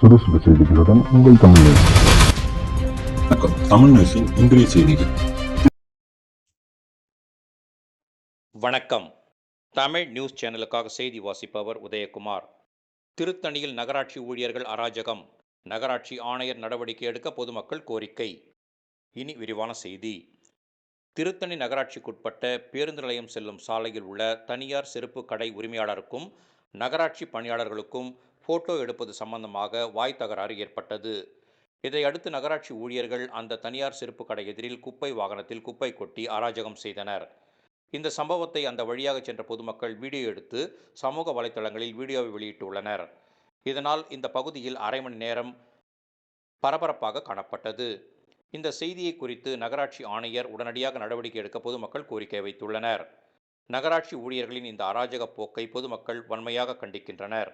சுறுசுறு செய்திகளுடன் உங்கள் தமிழ் நியூஸ். வணக்கம். தமிழ் நியூஸின் இன்றைய செய்திகள். வணக்கம். தமிழ் நியூஸ் சேனலுக்காக செய்தி வாசிப்பவர் உதயகுமார். திருத்தணியில் நகராட்சி ஊழியர்கள் அராஜகம். நகராட்சி ஆணையர் நடவடிக்கை எடுக்க பொதுமக்கள் கோரிக்கை. இனி விரிவான செய்தி. திருத்தணி நகராட்சிக்குட்பட்ட பேருந்து நிலையம் செல்லும் சாலையில் உள்ள தனியார் செருப்பு கடை உரிமையாளருக்கும் நகராட்சி பணியாளர்களுக்கும் போட்டோ எடுப்பது சம்பந்தமாக வாய் தகராறு ஏற்பட்டது. இதையடுத்து நகராட்சி ஊழியர்கள் அந்த தனியார் செருப்பு கடை எதிரில் குப்பை வாகனத்தில் குப்பை கொட்டி அராஜகம் செய்தனர். இந்த சம்பவத்தை அந்த வழியாக சென்ற பொதுமக்கள் வீடியோ எடுத்து சமூக வலைதளங்களில் வீடியோவை வெளியிட்டுள்ளனர். இதனால் இந்த பகுதியில் அரை மணி நேரம் பரபரப்பாக காணப்பட்டது. இந்த செய்தியை குறித்து நகராட்சி ஆணையர் உடனடியாக நடவடிக்கை எடுக்க பொதுமக்கள் கோரிக்கை வைத்துள்ளனர். நகராட்சி ஊழியர்களின் இந்த அராஜக போக்கை பொதுமக்கள் வன்மையாக கண்டிக்கின்றனர்.